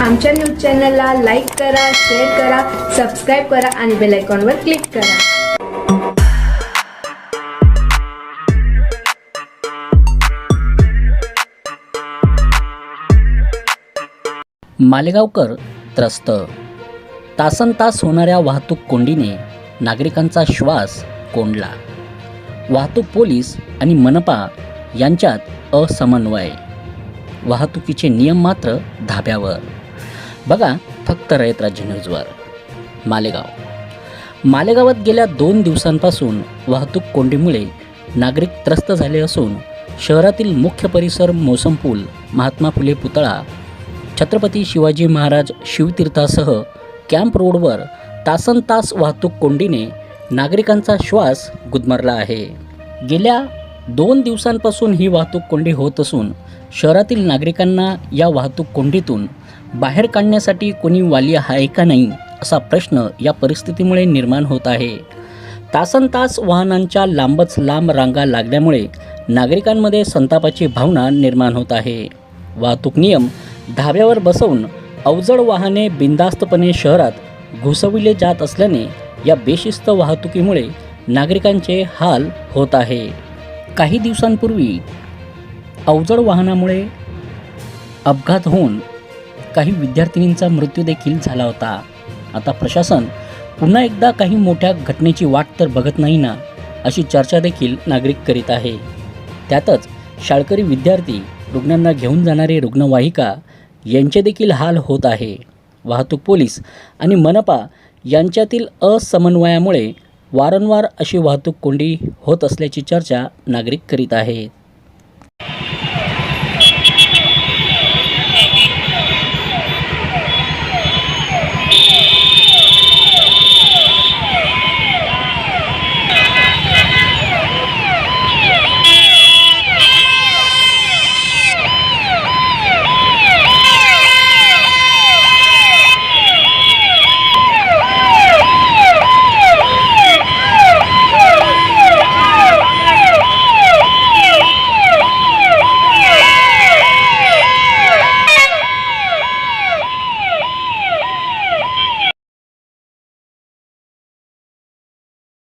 आमच्या न्यूज चॅनलला लाईक करा शेअर करा सबस्क्राईब करा आणि बेल आयकॉनवर क्लिक करा. मालेगावकर त्रस्त. तासन तास होणाऱ्या वाहतूक कोंडीने नागरिकांचा श्वास कोंडला. वाहतूक पोलीस आणि मनपा यांच्यात असमन्वय. वाहतुकीचे नियम मात्र धाब्यावर. बघा फक्त रयतराज्य न्यूजवर. मालेगाव. मालेगावात गेल्या दोन दिवसांपासून वाहतूक कोंडीमुळे नागरिक त्रस्त झाले असून शहरातील मुख्य परिसर मोसम पूल महात्मा फुले पुतळा छत्रपती शिवाजी महाराज शिवतीर्थासह कॅम्प रोडवर तासन तास वाहतूक कोंडीने नागरिकांचा श्वास गुदमरला आहे. गेल्या दोन दिवसांपासून ही वाहतूक कोंडी होत असून शहरातील नागरिकांना या वाहतूक कोंडीतून बाहेर काढण्यासाठी कोणी वाली आहे का नाही असा प्रश्न या परिस्थितीमुळे निर्माण होत आहे. तासन तास वाहनांच्या लांबच लांब रांगा लागल्यामुळे नागरिकांमध्ये संतापाची भावना निर्माण होत आहे. वाहतूक नियम धाब्यावर बसवून अवजड वाहने बिनधास्तपणे शहरात घुसविले जात असल्याने या बेशिस्त वाहतुकीमुळे नागरिकांचे हाल होत आहे. काही दिवसांपूर्वी अवजड वाहनामुळे अपघात होऊन काही विद्यार्थिनींचा मृत्यू देखील झाला होता. आता प्रशासन पुन्हा एकदा काही मोठ्या घटनेची वाट तर बघत नाही ना अशी चर्चा देखील नागरिक करीत आहे. त्यातच शाळकरी विद्यार्थी रुग्णांना घेऊन जाणारे रुग्णवाहिका यांचे देखील हाल होत आहे. वाहतूक पोलीस आणि मनपा यांच्यातील असमन्वयामुळे वारंवार अशी वाहतूक कोंडी होत असल्याची चर्चा नागरिक करीत आहेत.